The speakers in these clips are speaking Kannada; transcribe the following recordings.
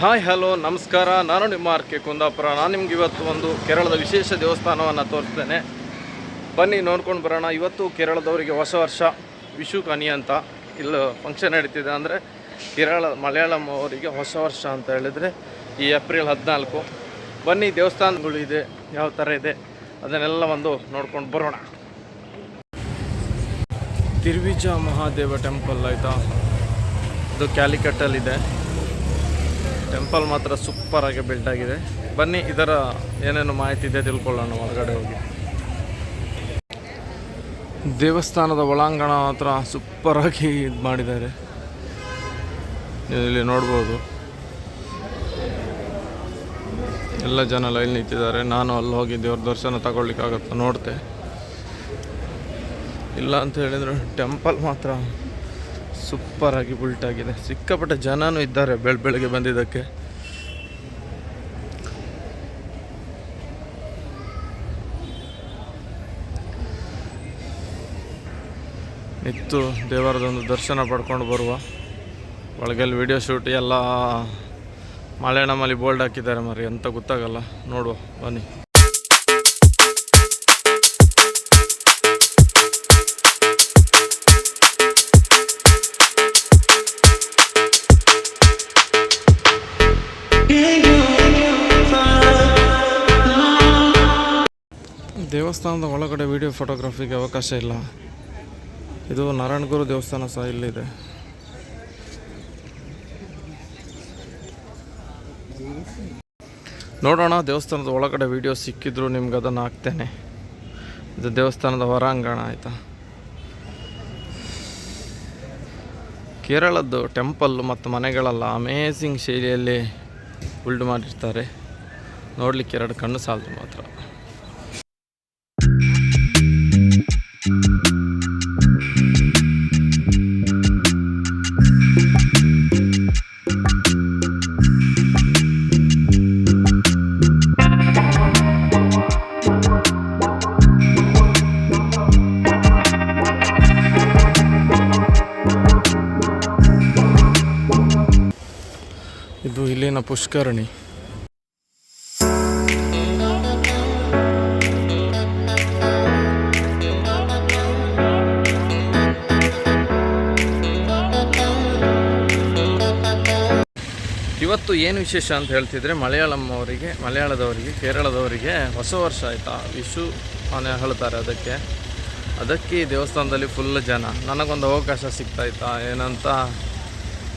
ಹಾಯ್, ಹಲೋ, ನಮಸ್ಕಾರ. ನಾನು ನಿಮ್ಮ ಆರ್ ಕೆ ಕುಂದಾಪುರ. ನಾನು ನಿಮ್ಗೆ ಇವತ್ತು ಒಂದು ಕೇರಳದ ವಿಶೇಷ ದೇವಸ್ಥಾನವನ್ನು ತೋರಿಸ್ತೇನೆ. ಬನ್ನಿ, ನೋಡ್ಕೊಂಡು ಬರೋಣ. ಇವತ್ತು ಕೇರಳದವರಿಗೆ ಹೊಸ ವರ್ಷ, ವಿಶು ಕನಿ ಅಂತ ಇಲ್ಲಿ ಫಂಕ್ಷನ್ ನಡೀತಿದೆ ಅಂದರೆ ಕೇರಳ, ಮಲಯಾಳಂ ಅವರಿಗೆ ಹೊಸ ವರ್ಷ ಅಂತ ಹೇಳಿದರೆ ಈ ಏಪ್ರಿಲ್ ಹದಿನಾಲ್ಕು. ಬನ್ನಿ, ದೇವಸ್ಥಾನಗಳು ಇದೆ, ಯಾವ ಥರ ಇದೆ ಅದನ್ನೆಲ್ಲ ಒಂದು ನೋಡ್ಕೊಂಡು ಬರೋಣ. ತಿರುವಿಜ ಮಹಾದೇವ ಟೆಂಪಲ್ ಆಯಿತಾ? ಇದು ಕ್ಯಾಲಿಕಟ್ಟಲ್ಲಿದೆ ಟೆಂಪಲ್ ಮಾತ್ರ ಸೂಪರ್ ಆಗಿ ಬಿಲ್ಡ್ ಆಗಿದೆ. ಬನ್ನಿ, ಇದರ ಏನೇನು ಮಾಹಿತಿ ಇದೆ ತಿಳ್ಕೊಳ್ಳೋಣ ಹೊರಗಡೆ ಹೋಗಿ. ದೇವಸ್ಥಾನದ ಒಳಾಂಗಣ ಮಾತ್ರ ಆಗಿ ಇದು ಮಾಡಿದ್ದಾರೆ. ಇಲ್ಲಿ ನೋಡ್ಬೋದು. ಎಲ್ಲ ಜನ ಲೈನ್ ನಿಂತಿದ್ದಾರೆ. ನಾನು ಅಲ್ಲಿ ಹೋಗಿ ದೇವ್ರ ದರ್ಶನ ತಗೊಳ್ಲಿಕ್ಕಾಗತ್ತೆ ನೋಡ್ತೆ. ಇಲ್ಲ ಅಂತ ಹೇಳಿದ್ರೆ ಟೆಂಪಲ್ ಮಾತ್ರ ಸೂಪರ್ ಆಗಿ ಬಿಲ್ಟ್ ಆಗಿದೆ. ಸಿಕ್ಕಾಪಟ್ಟೆ ಜನನೂ ಇದ್ದಾರೆ ಬೆಳ, ಬೆಳಗ್ಗೆ ಬಂದಿದ್ದಕ್ಕೆ. ಇತ್ತು ದೇವರದೊಂದು ದರ್ಶನ ಪಡ್ಕೊಂಡು ಬರುವ. ಒಳಗೆಲ್ಲಿ ವಿಡಿಯೋ ಶೂಟ್ ಎಲ್ಲ ಮಲೆಯಾಳಮಲ್ಲಿ ಬೋಲ್ಡ್ ಹಾಕಿದ್ದಾರೆ ಮರಿ ಅಂತ ಗೊತ್ತಾಗಲ್ಲ. ನೋಡುವ, ಬನ್ನಿ. ದೇವಸ್ಥಾನದ ಒಳಗಡೆ ವಿಡಿಯೋ ಫೋಟೋಗ್ರಫಿಗೆ ಅವಕಾಶ ಇಲ್ಲ. ಇದು ನಾರಾಯಣಗುರು ದೇವಸ್ಥಾನ ಸಹ ಇಲ್ಲಿದೆ. ನೋಡೋಣ, ದೇವಸ್ಥಾನದ ಒಳಗಡೆ ವಿಡಿಯೋ ಸಿಕ್ಕಿದ್ರು ನಿಮ್ಗೆ ಅದನ್ನು ಹಾಕ್ತೇನೆ. ಇದು ದೇವಸ್ಥಾನದ ಹೊರಾಂಗಣ, ಆಯಿತಾ? ಕೇರಳದ್ದು ಟೆಂಪಲ್ ಮತ್ತು ಮನೆಗಳೆಲ್ಲ ಅಮೇಝಿಂಗ್ ಶೈಲಿಯಲ್ಲಿ ಬಿಲ್ಡ್ ಮಾಡಿರ್ತಾರೆ. ನೋಡಲಿಕ್ಕೆ ಎರಡು ಕಣ್ಣು ಸಾಲದು ಮಾತ್ರ. ಇಲ್ಲಿನ ಪುಷ್ಕರಣಿ. ಇವತ್ತು ಏನು ವಿಶೇಷ ಅಂತ ಹೇಳ್ತಿದ್ರೆ ಮಲಯಾಳಂ ಅವರಿಗೆ ಮಲಯಾಳದವರಿಗೆ, ಕೇರಳದವರಿಗೆ ಹೊಸ ವರ್ಷ ಆಯಿತಾ? ವಿಶು ಅನ್ನ ಹೇಳ್ತಾರೆ ಅದಕ್ಕೆ. ಅದಕ್ಕೆ ಈ ದೇವಸ್ಥಾನದಲ್ಲಿ ಫುಲ್ ಜನ. ನನಗೊಂದು ಅವಕಾಶ ಸಿಗ್ತಾಯ್ತಾ ಏನಂತ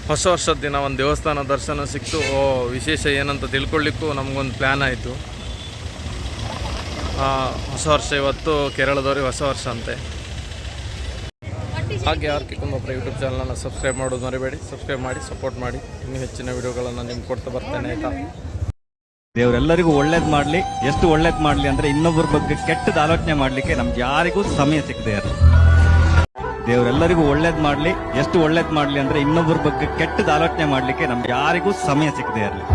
ಹೊಸ ವರ್ಷದ ದಿನ ಒಂದು ದೇವಸ್ಥಾನ ದರ್ಶನ ಸಿಕ್ತು. ಓ, ವಿಶೇಷ ಏನಂತ ತಿಳ್ಕೊಳ್ಳಿಕ್ಕೂ ನಮಗೊಂದು ಪ್ಲ್ಯಾನ್ ಆಯಿತು. ಹೊಸ ವರ್ಷ ಇವತ್ತು ಕೇರಳದವ್ರಿಗೆ ಹೊಸ ವರ್ಷ ಅಂತೆ. ಹಾಗೆ ಆರ್ ಕೆ ಯೂಟ್ಯೂಬ್ ಚಾನಲನ್ನು ಸಬ್ಸ್ಕ್ರೈಬ್ ಮಾಡೋದು ಮರಿಬೇಡಿ. ಸಬ್ಸ್ಕ್ರೈಬ್ ಮಾಡಿ ಸಪೋರ್ಟ್ ಮಾಡಿ. ಇನ್ನೂ ಹೆಚ್ಚಿನ ವಿಡಿಯೋಗಳನ್ನು ನಿಮ್ಗೆ ಕೊಡ್ತಾ ಬರ್ತೇನೆ, ಆಯಿತಾ? ದೇವರೆಲ್ಲರಿಗೂ ಒಳ್ಳೇದು ಮಾಡಲಿ. ಎಷ್ಟು ಒಳ್ಳೇದು ಮಾಡ್ಲಿ ಅಂದರೆ ಇನ್ನೊಬ್ಬರ ಬಗ್ಗೆ ಕೆಟ್ಟದ ಆಲೋಚನೆ ಮಾಡಲಿಕ್ಕೆ ನಮ್ಗೆ ಯಾರಿಗೂ ಸಮಯ ಸಿಗದೆ ಇರಲಿ ದೇವರೆಲ್ಲರಿಗೂ ಒಳ್ಳೇದ್ ಮಾಡ್ಲಿ, ಎಷ್ಟು ಒಳ್ಳೇದ್ ಮಾಡ್ಲಿ ಅಂದ್ರೆ ಇನ್ನೊಬ್ಬರ ಬಗ್ಗೆ ಕೆಟ್ಟದ ಆಲೋಚನೆ ಮಾಡ್ಲಿಕ್ಕೆ ನಮ್ಗೆ ಯಾರಿಗೂ ಸಮಯ ಸಿಗದೆ ಇರಲಿ.